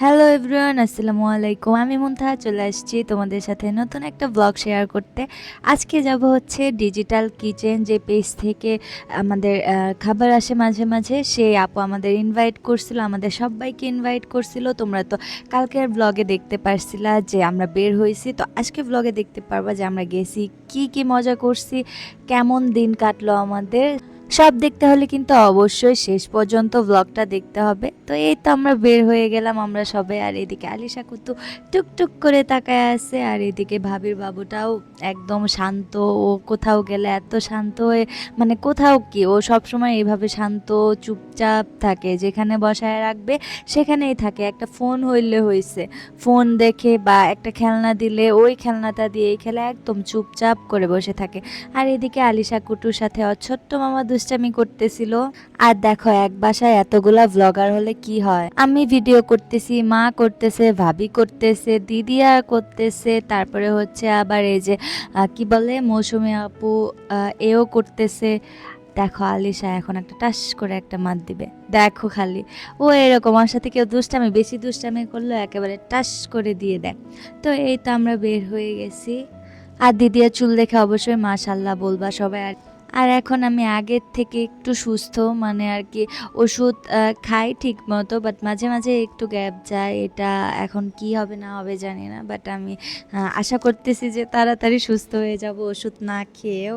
Hello everyone আসসালামু আলাইকুম আমি মুনতাহা, চলে আসছি তোমাদের সাথে নতুন একটা ব্লগ শেয়ার করতে। আজকে যাব হচ্ছে ডিজিটাল কিচেন যে পেজ থেকে আমাদের খাবার আসে মাঝে মাঝে, সেই আপু আমাদের ইনভাইট করছিল, আমাদের সবাইকে ইনভাইট করছিল। তোমরা তো কালকের ব্লগে দেখতে পারছিলা যে আমরা বের হয়েছি। তো আজকে ব্লগে দেখতে পারবা যে আমরা গেছি, কি কি মজা করছি, কেমন দিন কাটলো আমাদের। সব দেখতে হলে কিন্তু অবশ্যই শেষ পর্যন্ত ব্লগটা দেখতে হবে। তো এই তো আমরা বের হয়ে গেলাম আমরা সবাই আর এদিকে আলিশা কুতু টুকটুক করে তাকায় আছে, আর এদিকে ভাবির বাবুটাও একদম শান্ত, ও কোথাও গেলে এত শান্ত হয়ে মানে কোথাও কি, ও সবসময় এইভাবে শান্ত, চুপচাপ থাকে, যেখানে বসায় রাখবে সেখানেই থাকে। একটা ফোন হইলে হয়েছে ফোন দেখে বা একটা খেলনা দিলে ওই খেলনাটা দিয়ে এই খেলা একদম চুপচাপ করে বসে থাকে। আর এদিকে আলিশা কুটুর সাথে ছোট্ট মামা দুষ্টামি করতেছিল। আর দেখো, এক বাসায় এতগুলা ব্লগার হলে কি হয়? আমি ভিডিও করতেছি, মা করতেছে, ভাবি করতেছে, দিদি আর করতেছে, তারপরে হচ্ছে আবার এই যে কি বলে, মৌসুমি আপু এও করতেছে। দেখো, আলিশা এখন একটা টাস করে একটা মাত দিবে। দেখো খালি, ও এরকম আমার সাথে কেউ দুষ্টামি, বেশি দুষ্টামি করল একেবারে টাস করে দিয়ে দেয়। তো এই তো আমরা বের হয়ে গেছি। আর দিদিয়া চুল দেখে অবশ্যই মাশাল্লাহ বলবা সবাই আর আর এখন আমি আগের থেকে একটু সুস্থ মানে আর কি ওষুধ খাই ঠিক মতো বাট মাঝে মাঝে একটু গ্যাপ যায়, এটা এখন কি হবে না হবে জানি না বাট আমি আশা করতেছি যে তাড়াতাড়ি সুস্থ হয়ে যাব, ওষুধ না খেয়েও।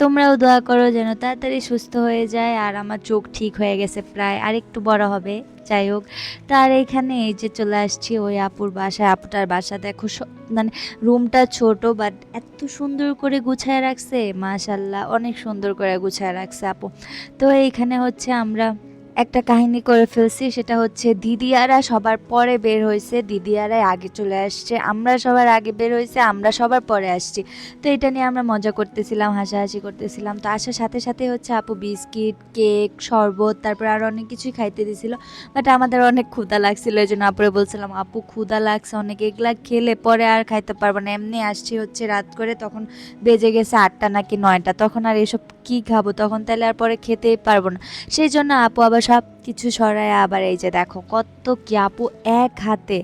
তোমরাও দোয়া করো যেন তাড়াতাড়ি সুস্থ হয়ে যায় আর আমার চোখ ঠিক হয়ে গেছে প্রায়। আর একটু বড় হবে, যাই হোক। তার এখানে এই যে চলে আসছি ওই আপুর বাসায়। আপুটার বাসা দেখো মানে রুমটা ছোট বাট এত সুন্দর করে গুছায় রাখছে মাশাল্লাহ অনেক সুন্দর করে গুছায় রাখছে আপু। তো এইখানে হচ্ছে আমরা একটা কাহিনী করে ফেলছি, সেটা হচ্ছে দিদিয়ারা সবার পরে বের হয়েছে, দিদিয়ারাই আগে চলে আসছে, আমরা সবার আগে বের হয়েছে, আমরা সবার পরে আসছি। তো এটা নিয়ে আমরা মজা করতেছিলাম, হাসাহাসি করতেছিলাম। তো আসার সাথে সাথে হচ্ছে আপু বিস্কিট, কেক, শরবত, তারপর আরও অনেক কিছুই খাইতে দিছিল। বাট আমাদের অনেক ক্ষুদা লাগছিল এই জন্য আপুরে বলছিলাম, আপু ক্ষুদা লাগছে অনেক, এগুলা খেলে পরে আর খাইতে পারব না। এমনি আসছি হচ্ছে রাত করে, তখন বেজে গেছে আটটা নাকি নয়টা, তখন আর এসব কি খাব তখন তাহলে আর পরে খেতেই পারব না। সেই জন্য আপু আবার সব কিছু সরায় আবার এই যে দেখো, কত কি আপু এক হাতে,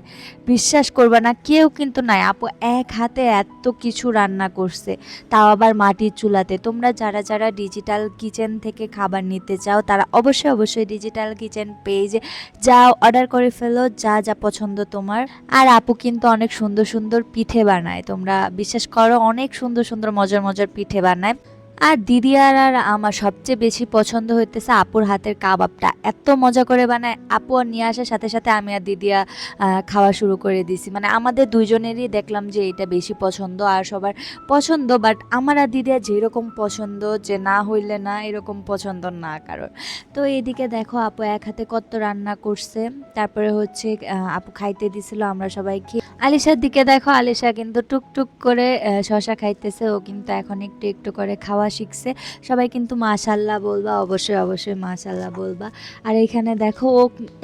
বিশ্বাস করবে না, কেউ কিন্তু নাই। আপু এক হাতে এত কিছু রান্না করছে, তাও আবার মাটির চুলাতে। তোমরা যারা যারা ডিজিটাল কিচেন থেকে খাবার নিতে চাও, তারা অবশ্যই অবশ্যই ডিজিটাল কিচেন পেজে যাও অর্ডার করে ফেলো, যা যা পছন্দ তোমার। আর আপু কিন্তু অনেক সুন্দর সুন্দর পিঠে বানায়। তোমরা বিশ্বাস করো, অনেক সুন্দর সুন্দর মজার মজার পিঠে বানায়। আর দিদি আর আর আমার সবচেয়ে বেশি পছন্দ হইতেছে আপুর হাতের কাবাবটা। এত মজা করে বানায়, আপু আর নিয়ে আসার সাথে সাথে আমি আর দিদিয়া খাওয়া শুরু করে দিছি। মানে আমাদের দুইজনেরই দেখলাম যে এটা বেশি পছন্দ আর সবার পছন্দ বাট আমার আর দিদিয়া যেরকম পছন্দ যে না হইলে না, এরকম পছন্দ না কারোর। তো এদিকে দেখো আপু এক হাতে কত রান্না করছে। তারপরে হচ্ছে আপু খাইতে দিছিল, আমরা সবাই খেয়ে আলিশার দিকে দেখো, আলিশা কিন্তু টুকটুক করে শশা খাইতেছে, ও কিন্তু এখন একটু একটু করে খাওয়া শিখছে। সবাই কিন্তু মাশাল্লাহ বলবা, অবশ্যই অবশ্যই মাশাল্লাহ বলবা। আর এখানে দেখো, ও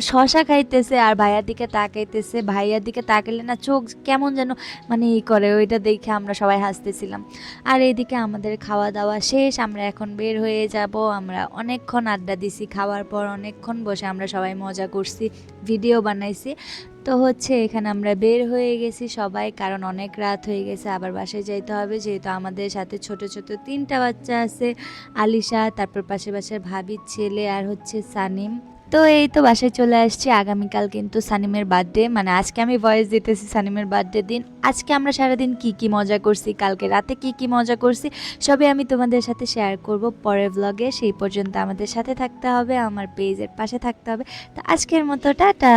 শশা খাইতেছে আর ভাইয়ার দিকে তাকাইতেছে। ভাইয়ার দিকে তাকাইলে না চোখ কেমন যেন মানে ই করে, ওইটা দেখে আমরা সবাই হাসতেছিলাম। আর এইদিকে আমাদের খাওয়া দাওয়া শেষ, আমরা এখন বের হয়ে যাব। আমরা অনেকক্ষণ আড্ডা দিছি, খাওয়ার পর অনেকক্ষণ বসে আমরা সবাই মজা করছি, ভিডিও বানাইছি। তো হচ্ছে এখানে আমরা বের হয়ে গেছি সবাই, কারণ অনেক রাত হয়ে গেছে, আবার বাসায় যাইতে হবে। যেহেতু আমাদের সাথে ছোট ছোট তিনটা বাচ্চা আছে, আলিশা, তারপর পাশে পাশে ভাবির ছেলে আর হচ্ছে সানিম। তো এই তো বাসায় চলে আসছি, আগামীকাল কিন্তু সানিমের বার্থডে মানে আজকে আমি ভয়েস দিতেছি সানিমের বার্থডে দিন। আজকে আমরা সারাদিন কি কি মজা করছি, কালকে রাতে কি কি মজা করছি, সবই আমি তোমাদের সাথে শেয়ার করব পরের ব্লগে সেই পর্যন্ত আমাদের সাথে থাকতে হবে, আমার পেজের পাশে থাকতে হবে। তো আজকের মতো, টাটা!